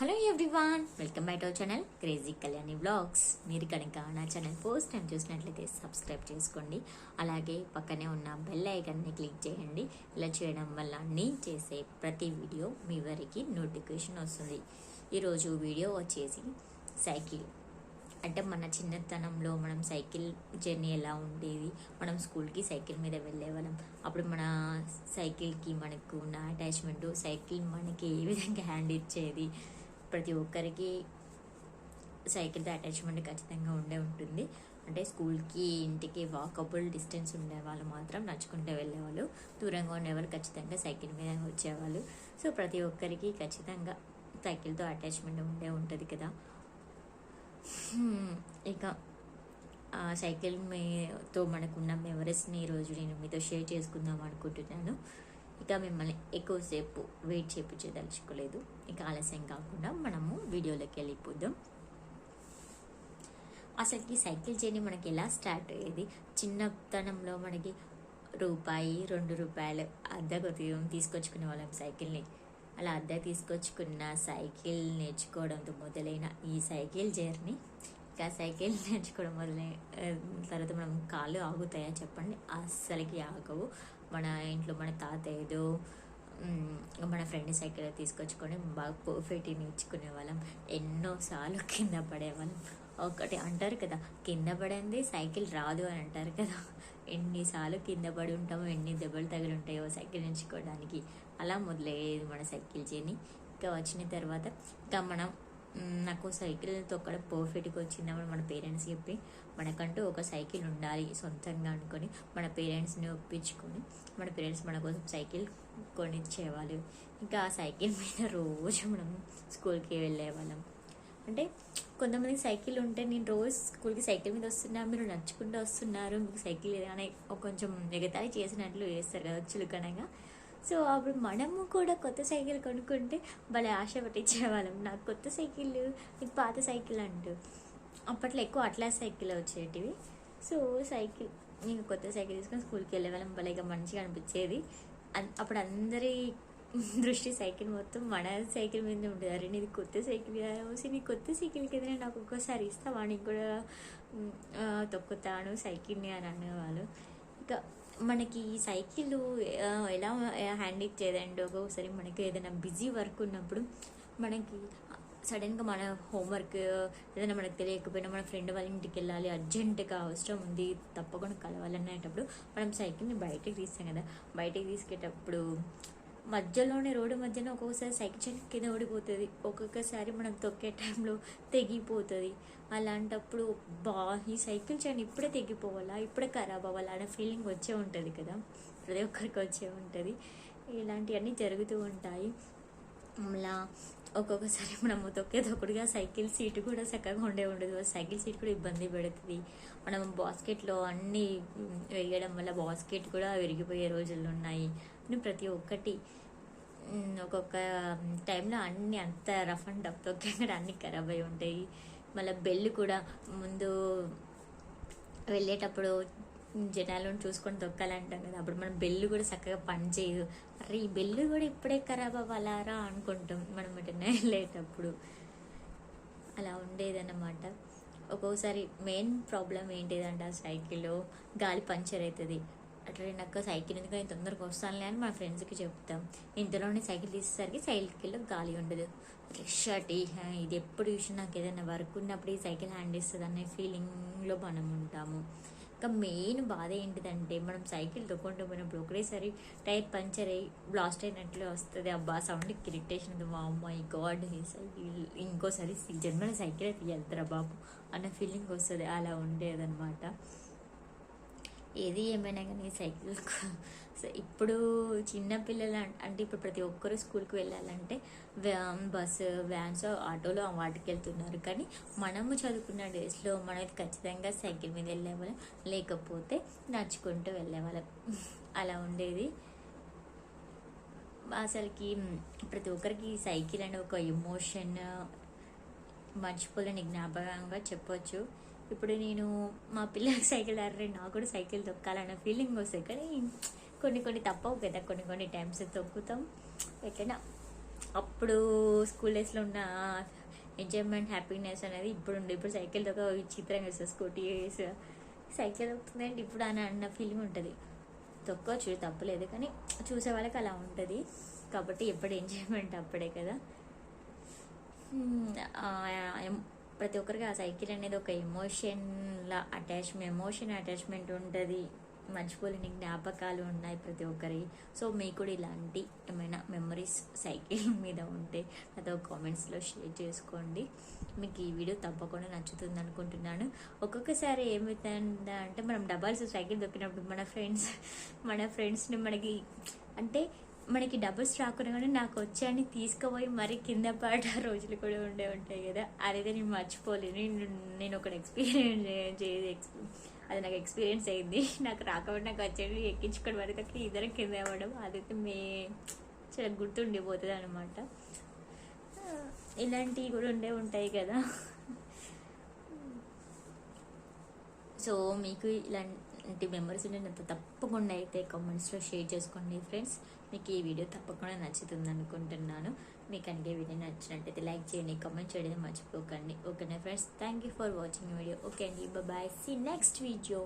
Hello everyone welcome back our channel crazy Kalyani vlogs మీరు కనుక నా ఛానల్ ఫస్ట్ టైం చూసినట్లయితే సబ్స్క్రైబ్ చేసుకోండి. అలాగే పక్కనే ఉన్న బెల్ ఐకాన్ని క్లిక్ చేయండి. ఇలా చేయడం వల్ల నేను చేసే ప్రతి వీడియో మీ వరకు నోటిఫికేషన్ వస్తుంది. ఈరోజు వీడియో వచ్చేసి సైకిల్ అంటే మన చిన్నతనంలో మనం సైకిల్ జర్నీ ఎలా ఉండేది? మనం స్కూల్కి సైకిల్ మీద వెళ్ళేవాళ్ళం అప్పుడు మన సైకిల్కి మనకు ఉన్న అటాచ్మెంట్ సైకిల్ మనకి ఏ విధంగా హ్యాండ్ ఇచ్చేది ప్రతి ఒక్కరికి సైకిల్తో అటాచ్మెంట్ ఖచ్చితంగా ఉండే ఉంటుంది. అంటే స్కూల్కి ఇంటికి వాకబుల్ డిస్టెన్స్ ఉండేవాళ్ళు మాత్రం నడుచుకుంటూ వెళ్ళేవాళ్ళు. దూరంగా ఉండేవాళ్ళు ఖచ్చితంగా సైకిల్ మీద వచ్చేవాళ్ళు. సో ప్రతి ఒక్కరికి ఖచ్చితంగా సైకిల్తో అటాచ్మెంట్ ఉండే ఉంటుంది కదా. ఇక సైకిల్ మీతో మనకున్న మెమరీస్ని ఈరోజు నేను మీతో షేర్ చేసుకుందాం అనుకుంటున్నాను. ఇక మిమ్మల్ని ఎక్కువసేపు వెయిట్ చేయించదలుచుకోలేదు ఇక ఆలస్యం కాకుండా మనము వీడియోలోకి వెళ్ళిపోదాం. అసలుకి సైకిల్ జర్నీ మనకి ఎలా స్టార్ట్ అయ్యేది? చిన్నతనంలో మనకి రూపాయి రెండు రూపాయలు అద్దెకు తీసుకొచ్చుకునే వాళ్ళం సైకిల్ని. అలా అద్దె తీసుకొచ్చుకున్న సైకిల్ నేర్చుకోవడంతో మొదలైన ఈ సైకిల్ జర్నీ ఇంకా సైకిల్ నేర్చుకోవడం మొదలైన తర్వాత మనం కాళ్ళు ఆగుతాయా చెప్పండి. అస్సలకి ఆగవు. మన ఇంట్లో మన తాత ఏదో మన ఫ్రెండ్ సైకిల్ తీసుకొచ్చుకొని బాగా పర్ఫెక్ట్ నేర్చుకునే వాళ్ళం. ఎన్నోసార్లు కింద పడేవాళ్ళం ఒకటి అంటారు కదా కింద పడింది సైకిల్ రాదు అని అంటారు కదా. ఎన్నిసార్లు కింద పడి ఉంటామో ఎన్ని దెబ్బలు తగిలి ఉంటాయో సైకిల్ నేర్చుకోవడానికి. అలా మొదలయ్యేది మన సైకిల్ చేయని ఇంకా వచ్చిన తర్వాత ఇంకా మనం నాకు సైకిల్ తొక్కడం పర్ఫెక్ట్గా వచ్చిందని మన పేరెంట్స్ చెప్పి. మనకంటూ ఒక సైకిల్ ఉండాలి సొంతంగా అనుకొని మన పేరెంట్స్ని ఒప్పించుకొని మన పేరెంట్స్ మన కోసం సైకిల్ కొనిచ్చేవాళ్ళు. ఇంకా ఆ సైకిల్ మీద రోజు మనం స్కూల్కి వెళ్ళేవాళ్ళం. అంటే కొంతమందికి సైకిల్ ఉంటే నేను రోజు స్కూల్కి సైకిల్ మీద వస్తున్నా మీరు నడుచుకుంటూ వస్తున్నారు మీకు సైకిల్ అని ఒక కొంచెం ఎగతాళి చేసినట్లు చేస్తారు కదా చులకనగా. సో అప్పుడు మనము కూడా కొత్త సైకిల్ కొనుక్కుంటే భలే ఆశ పట్టించేవాళ్ళం. నాకు కొత్త సైకిల్ నీకు పాత సైకిల్ అంటూ. అప్పట్లో ఎక్కువ అట్లా సైకిల్ వచ్చేటివి. సో సైకిల్ నేను కొత్త సైకిల్ తీసుకొని స్కూల్కి వెళ్ళే వాళ్ళం భలేగా మంచిగా అనిపించేది. అన్- అప్పుడు అందరి దృష్టి సైకిల్ మొత్తం మన సైకిల్ మీద ఉంటుంది అరే నీది కొత్త సైకిల్ కదా. వచ్చి నీ కొత్త సైకిల్ కదా నాకు ఒక్కోసారి ఇస్తా వాడికి కూడా తొక్కుతాను సైకిల్ని అని అనేవాళ్ళు ఇంకా మనకి ఈ సైకిల్ ఎలా హ్యాండిల్ చేయదండి ఒక్కొక్కసారి మనకి ఏదైనా బిజీ వర్క్ ఉన్నప్పుడు మనకి సడన్గా మన హోంవర్క్ ఏదైనా మనకు తెలియకపోయినా మన ఫ్రెండ్ వాళ్ళ ఇంటికి వెళ్ళాలి అర్జెంటుగా అవసరం ఉంది తప్పకుండా కలవాలనేటప్పుడు మనం సైకిల్ని బయటకు తీస్తాం కదా. బయటకు తీసుకేటప్పుడు మధ్యలోనే రోడ్డు మధ్యన ఒక్కొక్కసారి సైకిల్ చైన్ కింద ఓడిపోతుంది ఒక్కొక్కసారి మనం తొక్కే టైంలో తెగిపోతుంది. అలాంటప్పుడు బా ఈ సైకిల్ చైన్ ఇప్పుడే తెగిపోవాలా? ఇప్పుడే ఖరాబ్ అవ్వాలా? అనే ఫీలింగ్ వచ్చే ఉంటుంది కదా? ప్రతి ఒక్కరికి వచ్చే ఉంటుంది. ఇలాంటివన్నీ జరుగుతూ ఉంటాయి. అలా ఒక్కొక్కసారి మనము తొక్కే తొక్కుడుగా సైకిల్ సీట్ కూడా చక్కగా ఉండే ఉండదు. సైకిల్ సీట్ కూడా ఇబ్బంది పెడుతుంది. మనం బాస్కెట్లో అన్నీ వేయడం వల్ల బాస్కెట్ కూడా విరిగిపోయే రోజులు ఉన్నాయి. ప్రతి ఒక్కటి ఒక్కొక్క టైంలో అన్నీ అంత రఫ్ అండ్ టఫ్ తొక్కగా అన్నీ ఖరాబ్ అయి ఉంటాయి. మళ్ళీ బెల్ కూడా ముందు వెళ్ళేటప్పుడు జనాలను చూసుకొని దొక్కాలంటాం కదా. అప్పుడు మనం బెల్లు కూడా చక్కగా పని చేయదు. అరే ఈ బెల్లు కూడా ఇప్పుడే ఖరాబ్ అవ్వాలారా అనుకుంటాం మనం ఎటన్నా వెళ్ళేటప్పుడు అలా ఉండేదన్నమాట. ఒక్కోసారి మెయిన్ ప్రాబ్లం ఏంటిదంటే ఆ సైకిల్లో గాలి పంచర్ అవుతుంది. అట్లా నాకు సైకిల్ ఎందుకు నేను తొందరగా వస్తానులే అని మా ఫ్రెండ్స్కి చెప్తాం. ఇంతలోనే సైకిల్ తీసేసరికి సైకిల్లో గాలి ఉండదు. రష్ ఇది ఎప్పుడు చూసినా నాకు ఏదైనా వర్క్ ఉన్నప్పుడు ఈ సైకిల్ హ్యాండ్ ఇస్తుంది అనే ఫీలింగ్లో మనం ఉంటాము. ఇంకా మెయిన్ బాధ ఏంటిదంటే మనం సైకిల్ తొక్కుంటూ పోయినప్పుడు ఒకటేసారి టైర్ పంచర్ అయ్యి బ్లాస్ట్ అయినట్లు వస్తుంది. అబ్బా సౌండ్కి ఇరిటేషన్ మై గాడ్ ఈ సైకిల్ ఇంకోసారి జన్మల సైకిల్ వెళ్తారా బాబు అన్న ఫీలింగ్ వస్తుంది. అలా ఉండేదన్నమాట. ఏది ఏమైనా కానీ సైకిల్ ఇప్పుడు చిన్నపిల్లలు అంటే ఇప్పుడు ప్రతి ఒక్కరు స్కూల్కి వెళ్ళాలంటే బస్సు వ్యాన్స్ ఆటోలో వాటికి వెళ్తున్నారు కానీ మనము చదువుకున్న డేస్లో మనకి ఖచ్చితంగా సైకిల్ మీద వెళ్ళేవాళ్ళం లేకపోతే నడుచుకుంటూ వెళ్ళేవాళ్ళం అలా ఉండేది. అసలుకి ప్రతి ఒక్కరికి సైకిల్ అనే ఒక ఎమోషన్ మర్చిపోలేని జ్ఞాపకంగా చెప్పొచ్చు. ఇప్పుడు నేను మా పిల్లలకి సైకిల్ అర్రే నాకు కూడా సైకిల్ తొక్కాలన్న ఫీలింగ్ వస్తుంది. కానీ కొన్ని కొన్ని తప్పవు కదా కొన్ని కొన్ని టైమ్స్ తొక్కుతాం. ఎట్లైనా అప్పుడు స్కూల్ డేస్లో ఉన్న ఎంజాయ్మెంట్ హ్యాపీనెస్ అనేది ఇప్పుడు ఉండే ఇప్పుడు సైకిల్ తొక్క విచిత్రంగా వేస్తుంది స్కూటీ వేసి సైకిల్ తొక్కుతుందంటే ఇప్పుడు అని అన్న ఫీలింగ్ ఉంటుంది. తొక్కవచ్చు తప్పలేదు. కానీ చూసే వాళ్ళకి అలా ఉంటుంది. కాబట్టి ఎప్పుడు ఎంజాయ్మెంట్ అప్పుడే కదా. Hmm, ప్రతి ఒక్కరికి ఆ సైకిల్ అనేది ఒక ఎమోషన్లా అటాచ్మెంట్ ఎమోషన్ అటాచ్మెంట్ ఉంటుంది. మర్చిపోలేని జ్ఞాపకాలు ఉన్నాయి ప్రతి ఒక్కరి. సో మీకు కూడా ఇలాంటి ఏమైనా మెమరీస్ సైకిల్ మీద ఉంటే అదో కామెంట్స్లో షేర్ చేసుకోండి. మీకు ఈ వీడియో తప్పకుండా నచ్చుతుంది అనుకుంటున్నాను. ఒక్కొక్కసారి ఏమవుతుందా అంటే మనం డబల్స్ సైకిల్ దొక్కినప్పుడు మన ఫ్రెండ్స్ మన ఫ్రెండ్స్ని మనకి అంటే మనకి డబుల్స్ రాకుండా కానీ నాకు వచ్చాయని తీసుకుపోయి మరి కింద పాట రోజులు కూడా ఉండే ఉంటాయి కదా. అదైతే నేను మర్చిపోలేను. నేను ఒక ఎక్స్పీరియన్స్ చేసి అది నాకు ఎక్స్పీరియన్స్ అయింది. నాకు రాకపోతే నాకు వచ్చేది ఎక్కించుకోవడం వరకు ఇద్దరం కింద ఇవ్వడం అదైతే మే చాలా గుర్తుండిపోతుంది అనమాట ఇలాంటివి కూడా ఉండే ఉంటాయి కదా. సో మీకు ఇలా ఇలాంటి మెమరీస్ ఉంటే నాతో తప్పకుండా అయితే కామెంట్స్లో షేర్ చేసుకోండి ఫ్రెండ్స్ మీకు ఈ వీడియో తప్పకుండా నచ్చుతుంది అనుకుంటున్నాను. మీకు కనుక వీడియో నచ్చినట్టయితే లైక్ చేయండి కామెంట్ చేయడం మర్చిపోకండి. ఓకేనా friends thank you for watching video okay అండి బాయ్ సీ నెక్స్ట్ వీడియో